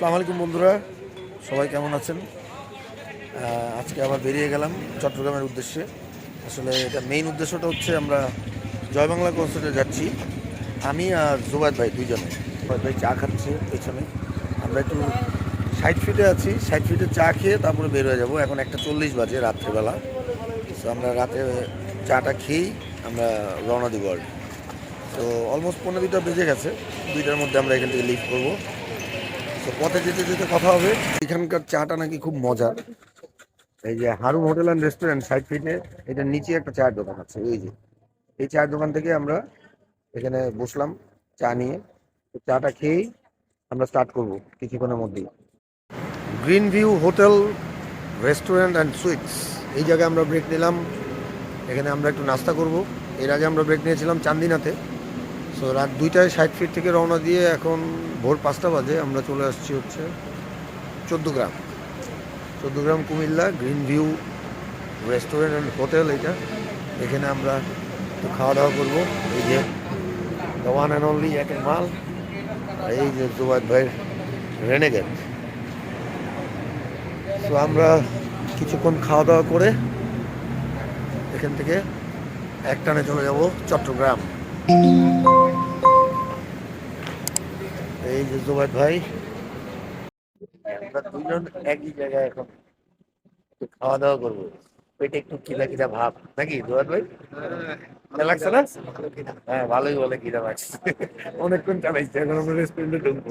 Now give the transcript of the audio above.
আসসালামু আলাইকুম বন্ধুরা। সবাই কেমন আছেন? আজকে আবার বেরিয়ে গেলাম চট্টগ্রামের উদ্দেশ্যে। আসলে এটা মেইন উদ্দেশ্যটা হচ্ছে আমরা জয়বাংলা কনসার্টে যাচ্ছি। আমি আর জুবাদ ভাই দুইজনে। জুবাদ ভাই চা খাচ্ছে পেছনে। আমরা একটু ষাট ফিটে আছি। ষাট ফিটে চা খেয়ে তারপরে বের হয়ে যাব। এখন একটা চল্লিশ বাজে রাত্রেবেলা। তো আমরা রাতে চাটা খেয়েই আমরা রওনা দিব আর তো অলমোস্ট পনেরো বেজে গেছে। দুইটার মধ্যে আমরা এখান থেকে লিভ করব। তো পথে যেতে যেতে কথা হবে। এখানকার চাটা নাকি খুব মজার এই যে Harun hotel and restaurant side ফিটে, এটার নিচে একটা চায়ের দোকান আছে, এই যে। এই চায়ের দোকান থেকে আমরা এখানে বসলাম, চা নিয়ে। তো চাটা খেয়েই আমরা স্টার্ট করব কিছুক্ষণের মধ্যেই। Green view hotel, restaurant and sweets. এই জায়গায় আমরা ব্রেক নিলাম। এখানে আমরা একটু নাস্তা করব। এর আগে আমরা ব্রেক নিয়েছিলাম চান্দিনাতে। সো রাত দুইটায় ষাট ফিট থেকে রওনা দিয়ে এখন ভোর পাঁচটা বাজে আমরা চলে আসছি হচ্ছে Chauddagram Chauddagram Comilla green view restaurant and hotel এটা। এখানে আমরা একটু খাওয়া দাওয়া করব। এই যে দ্য ওয়ান অ্যান্ড অনলি একের মাল আর এই যে জুবাদ ভাইয়ের রেনেগেট তো আমরা কিছুক্ষণ খাওয়া দাওয়া করে এখান থেকে একটানে চলে যাব চট্টগ্রাম। যে ভাই। আমরা দুজন একই জায়গায় এখন। খাওয়া দাওয়া করব। পেটে একটু কিলা কিলা ভাব। নাকি জুবাদ ভাই? ভালো লাগছে না? হ্যাঁ ভালোই বলে কিরা লাগছে। অনেকক্ষণ চালাইছে এখন আমরা রেস্টুরেন্টে ঢুকবো।